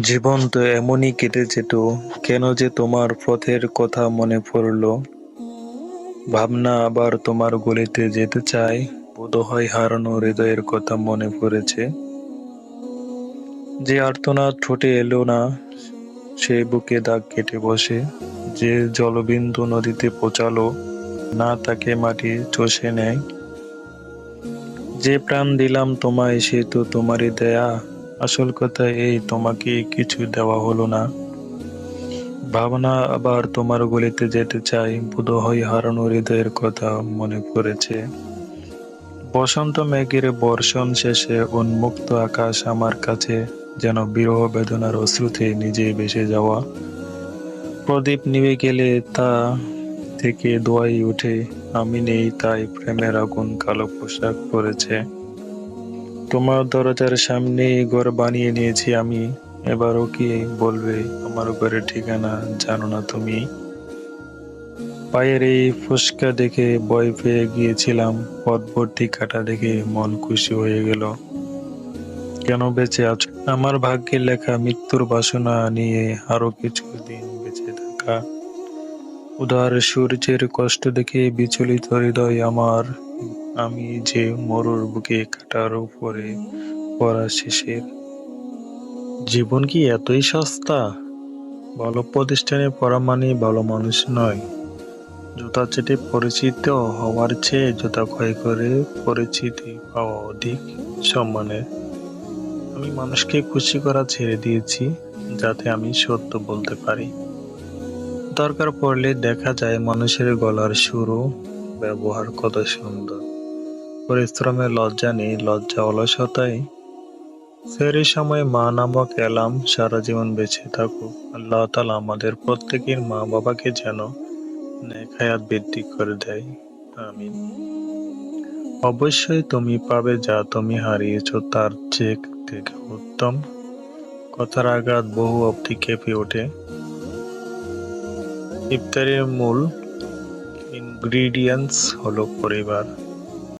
জীবন তো এমনই কেটে যেত কেন যে তোমার পথের কথা মনে পড়ল? ভাবনা আবার তোমার গলিতে যেতে চায়, বোধহয় হারানো হৃদয়ের কথা মনে পড়েছে। যে আর্তনাদ ঠোঁটে এলো না, সে বুকে দাগ কেটে বসে। যে জলবিন্দু নদীতে পচালো না তাকে মাটি চষে নেয়। যে প্রাণ দিলাম তোমায়, সে তো তোমারই দেয়া। আসল কথা এই, তোমাকে কিছু দেওয়া হলো না। ভাবনা আবার তোমার গলিতে যেতে চাই, বোধহয় হারানো হৃদয়ের কথা মনে পড়েছে। বসন্ত মেঘের বর্ষণ শেষে উন্মুক্ত আকাশ আমার কাছে যেন বিরহ বেদনার অশ্রুতে নিজে ভেসে যাওয়া। প্রদীপ নিভে গেলে তা থেকে দোয়াই উঠে, আমি নেই তাই প্রেমের আগুন কালো পোশাক পরেছে। তোমার দরজার সামনে ঘর বানিয়ে নিয়েছি আমি। এবারও কি বলবে আমার ঘরের ঠিকানা জানো না তুমি? পায়ের এই ফুসকা দেখে ভয় পেয়ে গিয়েছিলাম, পথভর্তি কাটা দেখে মন খুশি হয়ে গেল। কেন বেঁচে আছো? আমার ভাগ্যে লেখা মৃত্যুর বাসনা নিয়ে আরও কিছুদিন বেঁচে থাকা। উদার সূর্যের কষ্ট দেখে বিচলিত হৃদয় আমার আমি যে মরুর বুকে কাটার উপরে পড়া শেষের জীবন কি এতই সস্তা? ভালো প্রতিষ্ঠানে পড়া মানে ভালো মানুষ নয়। জুতা চেটে পরিচিত হওয়ার চেয়ে জুতা ক্ষয় করে পরিচিতি পাওয়া অধিক সম্মানের। আমি মানুষকে খুশি করা ছেড়ে দিয়েছি, যাতে আমি সত্য বলতে পারি। দরকার পড়লে দেখা যায় মানুষের গলার সুরও ব্যবহার কত সুন্দর। পরিশ্রমের লজ্জা নেই, লজ্জা অলসতাই। সেই সময় মা নামক এলাম, সারা জীবন বেঁচে থাকুক। আল্লাহ তালা আমাদের প্রত্যেকের মা বাবাকে যেন নেখায়াত বৃদ্ধি করে দেয়। আমিন। অবশ্যই তুমি পাবে যা তুমি হারিয়েছ, তার চেক থেকে উত্তম। কথার আঘাত বহু অবধি কেঁপে ওঠে। ইফতারের মূল ইনগ্রিডিয়েন্টস হলো পরিবার।